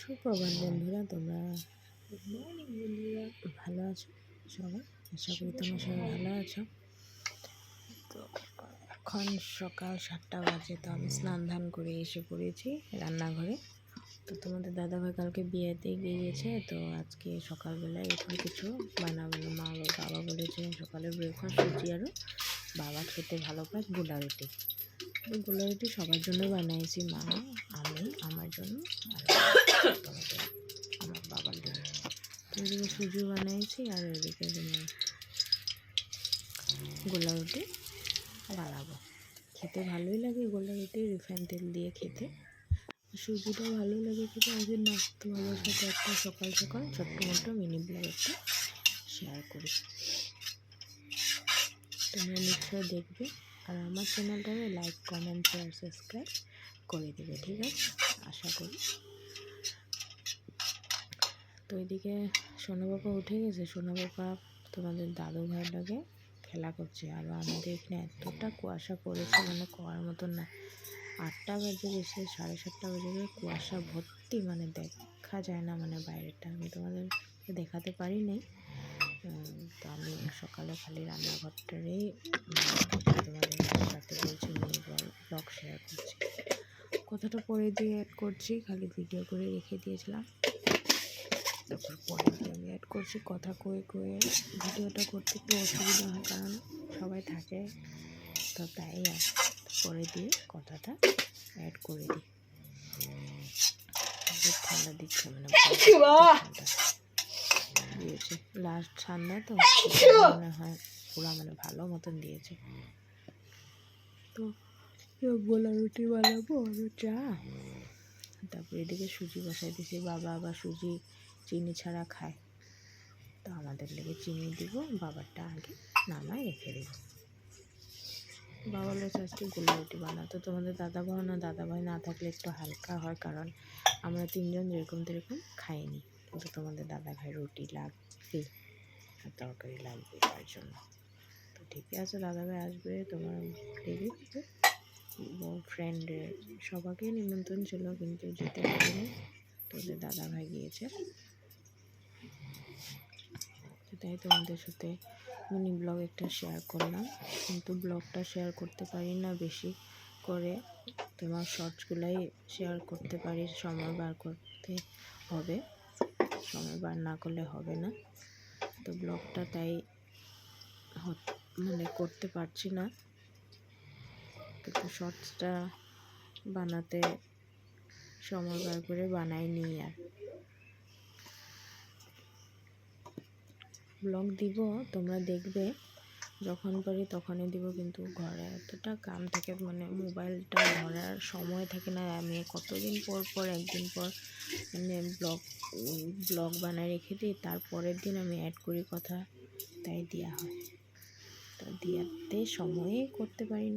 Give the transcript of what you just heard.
সুপ্রভাত বন্ধুরা তোমরা গুড মর্নিং বন্ধুরা ভালো আছো সবাই? আশা করি তোমরা সবাই ভালো আছো। তো এখন সকাল সাতটা বাজে তো আমি স্নান ধান করে এসে পড়েছি রান্নাঘরে। তো তোমাদের দাদাভাই কালকে বিয়েতে গিয়েছে তো আজকে সকালবেলায় একটু কিছু বানাবো মা বাবা বলেছে সকালে ব্রেকফাস্ট সুজি আরও বাবা খেতে ভালো পায় গোলা রুটি। তো গোলা রুটি সবার জন্য বানাইছি মা, আমি, আমার জন্য আমার বাবার জন্য। এদিকে সুজি বানাইছি আর এদিকে তোমার গোলা রুটি বানাবো। খেতে ভালোই লাগে গোলা রুটি রিফাইন তেল দিয়ে খেতে। সুজিটা ভালো লাগে খেতে আজকে নাচতে ভালোর সাথে একটা সকাল সকাল ছোট্ট মোটো মিনি ব্লগ একটা শেয়ার করি। তোমরা নিশ্চয়ই দেখবে। আর আমার চ্যানেলটাকে লাইক কমেন্ট শেয়ার সাবস্ক্রাইব করে দেবে, ঠিক আছে? আশা করি। তো এদিকে সোনা বাবা উঠে গেছে। সোনা বাবা তোমাদের দাদু ভাইটাকে খেলা করছে। আর আমাদের এখানে এতটা কুয়াশা পড়েছে মানে করার মতন না। আটটা বাজে গেছে, সাড়ে সাতটা বাজে কুয়াশা ভর্তি মানে দেখা যায় না মানে বাইরেটা আমি তোমাদেরকে দেখাতে পারি নাই। তো আমি সকালে খালি রান্নাঘরটারেই ব্লগ শেয়ার করছি। কথাটা পরে দিয়ে অ্যাড করছি খালি ভিডিও করে রেখে দিয়েছিলাম। তারপর পরে দিয়ে আমি অ্যাড করছি কথা কয়ে কয়ে। ভিডিওটা করতে একটু অসুবিধা হয় কারণ সবাই থাকে তো তাই পরে দিয়ে কথাটা অ্যাড করে দিই। ঠান্ডা দিচ্ছে মানে দিয়েছে। লাস্ট ঠান্ডা তো মনে হয় পুরা মানে ভালো মতন দিয়েছে। তো গোলা রুটি বানাবো আর চা। তারপরে এদিকে সুজি বসাই দিয়েছি, বাবা আবার সুজি, চিনি ছাড়া খায়। তো আমাদের লেগে চিনি দিব, বাবারটা আগে নামায় রেখে দেব। বাবা বলেছে আজকে গোলা রুটি বানাতো তোমাদের দাদা ভাই না দাদা ভাই না থাকলে একটু হালকা হয়, কারণ আমরা তিনজন যেরকম তেরকম খাইনি। কিন্তু তোমাদের দাদা ভাই রুটি লাগবে আর তরকারি লাগবে তার জন্য। তো ঠিকই আছে দাদা ভাই আসবে, তোমার দেরি ফ্রেন্ডের সবাইকে নিমন্ত্রণ ছিল, কিন্তু যেতে পারিনি। তোদের দাদা ভাই গিয়েছে তাই তোমাদের সাথে মিনি ব্লগ একটা শেয়ার করলাম। কিন্তু ব্লগটা শেয়ার করতে পারি না বেশি করে। তোমার শর্টসগুলাই শেয়ার করতে পারি, সময় বার করতে হবে। সময় বার না করলে হবে না। তো ব্লগটা তাই মানে করতে পারছি না। কিন্তু শর্টসটা বানাতে সময় বার করে বানাই নি আর। ব্লগ দিব, তোমরা দেখবে, যখন পারি তখনই দিব, কিন্তু ঘরে এতটা কাম থাকে মানে মোবাইলটা ধরার সময় থাকে না আমি কতদিন পর পর, একদিন পর মানে ব্লগ ব্লগ বানায় রেখে দিই, তারপরের দিন আমি অ্যাড করি কথা, তাই দেওয়া হয়। তো দেওয়াতে সময়ে করতে পারি না।